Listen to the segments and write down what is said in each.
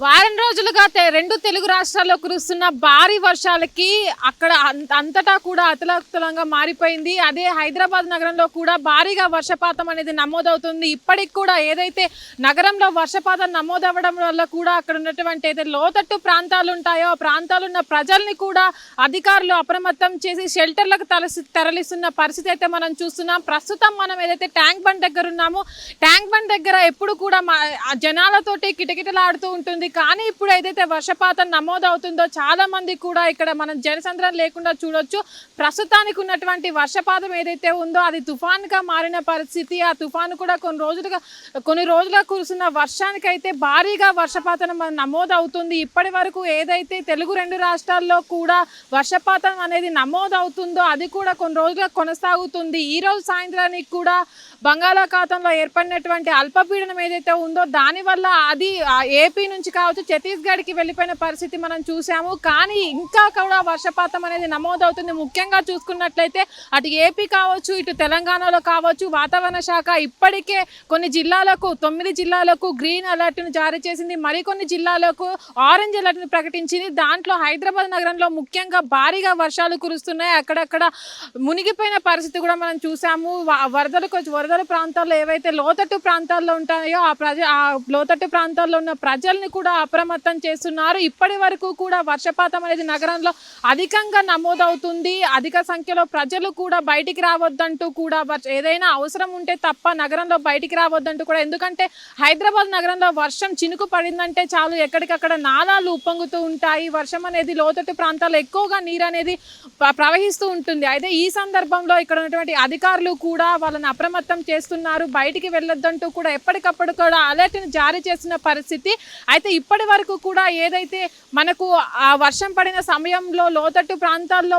వారం రోజులుగా రెండు తెలుగు రాష్ట్రాల్లో కురుస్తున్న భారీ వర్షాలకి అక్కడ అంత- అంతటా కూడా అతలాకుతలంగా మారిపోయింది. అదే హైదరాబాద్ నగరంలో కూడా భారీగా వర్షపాతం అనేది నమోదవుతుంది. ఇప్పటికి కూడా ఏదైతే నగరంలో వర్షపాతం నమోదవ్వడం వల్ల కూడా అక్కడ ఉన్నటువంటి అయితే లోతట్టు ప్రాంతాలు ఉంటాయో ఆ ప్రాంతాలు ఉన్న ప్రజల్ని కూడా అధికారులు అప్రమత్తం చేసి షెల్టర్లకు తలసి తరలిస్తున్న పరిస్థితి అయితే మనం చూస్తున్నాం. ప్రస్తుతం మనం ఏదైతే ట్యాంక్ బండ్ దగ్గర ఉన్నామో ట్యాంక్ బండ్ దగ్గర ఎప్పుడు కూడా మా జనాలతోటి కిటకిటలాడుతూ ఉంటుంది. కానీ ఇప్పుడు ఏదైతే వర్షపాతం నమోదవుతుందో చాలా మంది కూడా ఇక్కడ మనం జనసంద్రం లేకుండా చూడొచ్చు. ప్రస్తుతానికి ఉన్నటువంటి వర్షపాతం ఏదైతే ఉందో అది తుఫాన్గా మారిన పరిస్థితి. ఆ తుఫాను కూడా కొన్ని రోజులుగా కొన్ని రోజులుగా కురుస్తున్న వర్షానికి అయితే భారీగా వర్షపాతం నమోదవుతుంది. ఇప్పటి వరకు ఏదైతే తెలుగు రెండు రాష్ట్రాల్లో కూడా వర్షపాతం అనేది నమోదవుతుందో అది కూడా కొన్ని రోజులుగా కొనసాగుతుంది. ఈ రోజు సాయంత్రానికి కూడా బంగాళాఖాతంలో ఏర్పడినటువంటి అల్పపీడనం ఏదైతే ఉందో దానివల్ల అది ఏపీ నుంచి కావచ్చు ఛత్తీస్గఢ్కి వెళ్ళిపోయిన పరిస్థితి మనం చూసాము. కానీ ఇంకా కూడా వర్షపాతం అనేది నమోదవుతుంది. ముఖ్యంగా చూసుకున్నట్లయితే అటు ఏపీ కావచ్చు ఇటు తెలంగాణలో కావచ్చు వాతావరణ శాఖ ఇప్పటికే కొన్ని జిల్లాలకు తొమ్మిది జిల్లాలకు గ్రీన్ అలర్ట్ను జారీ చేసింది. మరికొన్ని జిల్లాలకు ఆరెంజ్ అలర్ట్ను ప్రకటించింది. దాంట్లో హైదరాబాద్ నగరంలో ముఖ్యంగా భారీగా వర్షాలు కురుస్తున్నాయి. అక్కడక్కడ మునిగిపోయిన పరిస్థితి కూడా మనం చూసాము. వరదలకు వచ్చి- వరదల ప్రాంతాల్లో ఏవైతే లోతట్టు ప్రాంతాల్లో ఉంటాయో ఆ ప్రజ ఆ లోతట్టు ప్రాంతాల్లో ఉన్న ప్రజల్ని కూడా అప్రమత్తం చేస్తున్నారు. ఇప్పటి వరకు కూడా వర్షపాతం అనేది నగరంలో అధికంగా నమోదవుతుంది. అధిక సంఖ్యలో ప్రజలు కూడా బయటికి రావద్దంటూ కూడా ఏదైనా అవసరం ఉంటే తప్ప నగరంలో బయటికి రావద్దంటూ కూడా ఎందుకంటే హైదరాబాద్ నగరంలో వర్షం చినుకు పడిందంటే చాలు ఎక్కడికక్కడ నాలాలు ఉప్పొంగుతూ ఉంటాయి. వర్షం అనేది లోతట్టు ప్రాంతాల్లో ఎక్కువగా నీరు అనేది ప్రవహిస్తూ ఉంటుంది. అయితే ఈ సందర్భంలో ఇక్కడ ఉన్నటువంటి అధికారులు కూడా వాళ్ళని అప్రమత్తం చేస్తున్నారు. బయటికి వెళ్ళొద్దంటూ కూడా ఎప్పటికప్పుడు కూడా అలర్ట్ని జారీ చేస్తున్న పరిస్థితి. అయితే ఇప్పటి వరకు కూడా ఏదైతే మనకు ఆ వర్షం పడిన సమయంలో లోతట్టు ప్రాంతాల్లో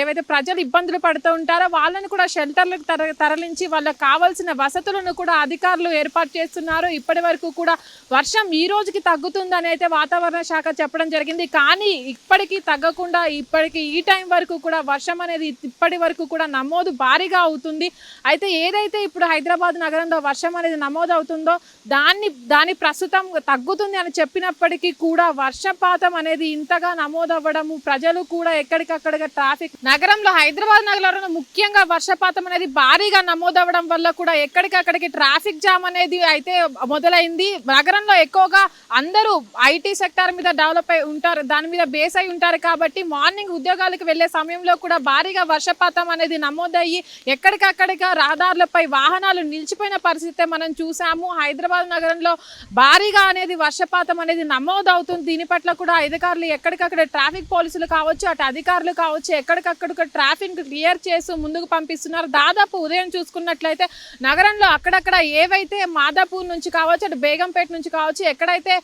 ఏవైతే ప్రజలు ఇబ్బందులు పడుతూ ఉంటారో వాళ్ళని కూడా షెల్టర్లకు తర తరలించి వాళ్ళకి కావాల్సిన వసతులను కూడా అధికారులు ఏర్పాటు చేస్తున్నారు. ఇప్పటి వరకు కూడా వర్షం ఈ రోజుకి తగ్గుతుందని అయితే వాతావరణ శాఖ చెప్పడం జరిగింది. కానీ ఇప్పటికీ తగ్గకుండా ఇప్పటికి ఈ టైం వరకు కూడా వర్షం అనేది ఇప్పటి వరకు కూడా నమోదు భారీగా అవుతుంది. అయితే ఏదైతే ఇప్పుడు హైదరాబాద్ నగరంలో వర్షం అనేది నమోదవుతుందో దాన్ని దాని ప్రస్తుతం తగ్గుతుంది అని చెప్పినప్పటికీ కూడా వర్షపాతం అనేది ఇంతగా నమోదవ్వడము ప్రజలు కూడా ఎక్కడికక్కడగా ట్రాఫిక్ నగరంలో హైదరాబాద్ నగరంలో ముఖ్యంగా వర్షపాతం అనేది భారీగా నమోదవ్వడం వల్ల కూడా ఎక్కడికక్కడికి ట్రాఫిక్ జామ్ అనేది అయితే మొదలైంది. నగరంలో ఎక్కువగా అందరూ ఐటీ సెక్టార్ మీద డెవలప్ అయి ఉంటారు దాని మీద బేస్ అయి ఉంటారు కాబట్టి మార్నింగ్ ఉద్యోగాలకు వెళ్ళే సమయంలో కూడా భారీగా వర్షపాతం అనేది నమోదయ్యి ఎక్కడికక్కడిగా రహదారులపై వాహనాలు నిలిచిపోయిన పరిస్థితి మనం చూసాము. హైదరాబాద్ నగరంలో భారీగా అనేది వర్షపాతం అనేది నమోదవుతుంది. దీని పట్ల కూడా అధికారులు ఎక్కడికక్కడ ట్రాఫిక్ పోలీసులు కావచ్చు అటు అధికారులు కావచ్చు ఎక్కడికక్కడ ట్రాఫిక్ క్లియర్ చేస్తూ ముందుకు పంపిస్తున్నారు. దాదాపు ఉదయం చూసుకున్నట్లయితే నగరంలో అక్కడక్కడ ఏవైతే మాదాపూర్ నుంచి కావచ్చు అటు బేగంపేట నుంచి కావచ్చు ఎక్కడైతే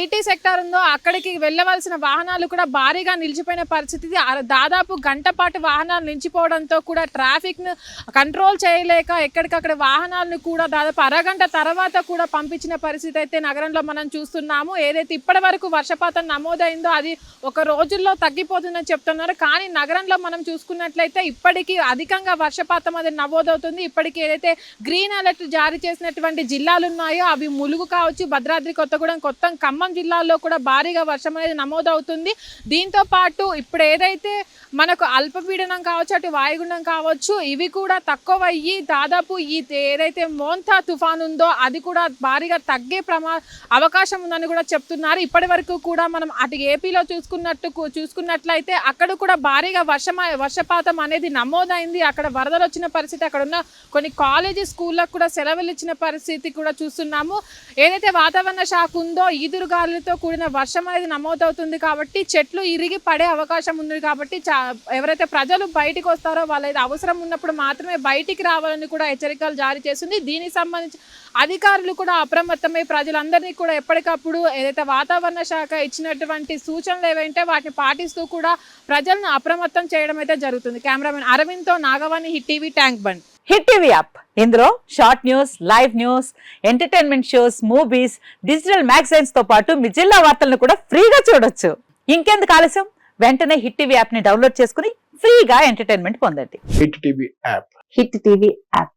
ఐటీ సెక్టార్ ఉందో అక్కడికి వెళ్ళవలసిన వాహనాలు కూడా భారీగా నిలిచిపోయిన పరిస్థితి. దాదాపు గంట పాటు వాహనాలు నిలిచిపోవడంతో కూడా ట్రాఫిక్ను కంట్రోల్ చేయలేక ఎక్కడికక్కడ అక్కడ వాహనాలను కూడా దాదాపు అరగంట తర్వాత కూడా పంపించిన పరిస్థితి అయితే నగరంలో మనం చూస్తున్నాము. ఏదైతే ఇప్పటి వరకు వర్షపాతం నమోదైందో అది ఒక రోజుల్లో తగ్గిపోతుందని చెప్తున్నారు. కానీ నగరంలో మనం చూసుకున్నట్లయితే ఇప్పటికీ అధికంగా వర్షపాతం అది నమోదవుతుంది. ఇప్పటికీ ఏదైతే గ్రీన్ అలర్ట్ జారీ చేసినటువంటి జిల్లాలు ఉన్నాయో అవి ములుగు కావచ్చు. భద్రాద్రి కొత్తగూడెం కొత్త ఖమ్మం జిల్లాల్లో కూడా భారీగా వర్షం అనేది నమోదవుతుంది. దీంతో పాటు ఇప్పుడు ఏదైతే మనకు అల్పపీడనం కావచ్చు అటు వాయుగుండం కావచ్చు ఇవి కూడా తక్కువ అయ్యి దాదాపు ఈ ఏదైతే మోంతా తుఫాన్ ఉందో అది కూడా భారీగా తగ్గే ప్రమా అవకాశం ఉందని కూడా చెప్తున్నారు. ఇప్పటి వరకు కూడా మనం అటు ఏపీలో చూసుకున్నట్టు చూసుకున్నట్లయితే అక్కడ కూడా భారీగా వర్షం వర్షపాతం అనేది నమోదైంది. అక్కడ వరదలు వచ్చిన పరిస్థితి అక్కడ ఉన్న కొన్ని కాలేజీ స్కూళ్ళకు కూడా సెలవులు ఇచ్చిన పరిస్థితి కూడా చూస్తున్నాము. ఏదైతే వాతావరణ శాఖ ఉందో ఈదురుగాలులతో కూడిన వర్షం అనేది నమోదవుతుంది కాబట్టి చెట్లు ఇరిగి పడే అవకాశం ఉంది కాబట్టి చా ఎవరైతే ప్రజలు బయటికి వస్తారో వాళ్ళ అవసరం ఉన్నప్పుడు మాత్రమే బయటికి రావాలని కూడా హెచ్చరిక హెచ్చరికలు జారీ చేస్తుంది దీనికి సంబంధించి అధికారులు కూడా అప్రమత్తమై ప్రజలందరినీ కూడా ఎప్పటికప్పుడు ఏదైతే వాతావరణ శాఖ ఇచ్చినటువంటి సూచనలు ఏవైతే వాటిని పాటిస్తూ కూడా ప్రజలను అప్రమత్తం చేయడం అయితే జరుగుతుంది. Cameraman అరవింద్తో Nagavani Hit TV Tank Bund. Hit TV app. ఇందులో short news live news entertainment shows movies digital మ్యాగజైన్స్తో పాటు మీ జిల్లా వార్తలను కూడా ఫ్రీగా చూడొచ్చు. ఇంకెందుకు ఆలస్యం? వెంటనే హిట్ టీవీ యాప్ని డౌన్లోడ్ చేసుకుని ఫ్రీగా ఎంటర్టైన్మెంట్ పొందండి. Hit TV app. Hit TV app.